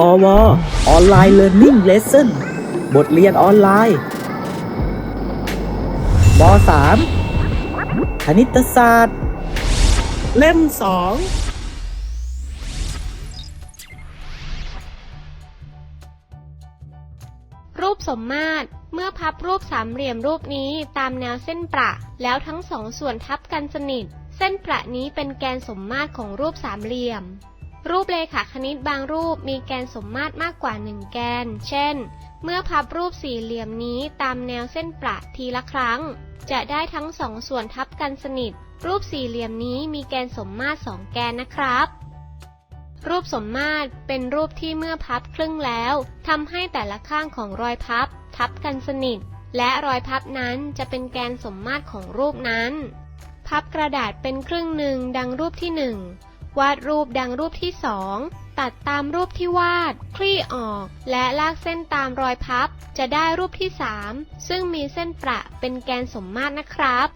พอวออนไลน์เรียนนิ่งเลสเซ่นบทเรียนออนไลน์ป .3 คณิตศาสตร์ เล่มสองรูปสมมาตร เมื่อพับรูปสามเหลี่ยมรูปนี้ตามแนวเส้นประ แล้วทั้งสองส่วนทับกันสนิท เส้นประนี้เป็นแกนสมมาตรของรูปสามเหลี่ยม รูปเลขาคณิตบางรูปมีแกนสมมาตรมากกว่าหนึ่งแกน เช่น เมื่อพับรูปสี่เหลี่ยมนี้ตามแนวเส้นประทีละครั้ง จะได้ทั้งสองส่วนทับกันสนิท รูปสี่เหลี่ยมนี้มีแกนสมมาตรสองแกนนะครับ รูปสมมาตรเป็นรูปที่เมื่อพับครึ่งแล้วทำให้แต่ละข้างของรอยพับ ทับกันสนิท และรอยพับนั้นจะเป็นแกนสมมาตรของรูปนั้น พับกระดาษเป็นครึ่งหนึ่งดังรูปที่หนึ่ง วาดรูปดังรูปที่สองตัดตามรูปที่วาด คลี่ออก และลากเส้นตามรอยพับ จะได้รูปที่สามซึ่งมีเส้นประเป็นแกนสมมาตรนะครับ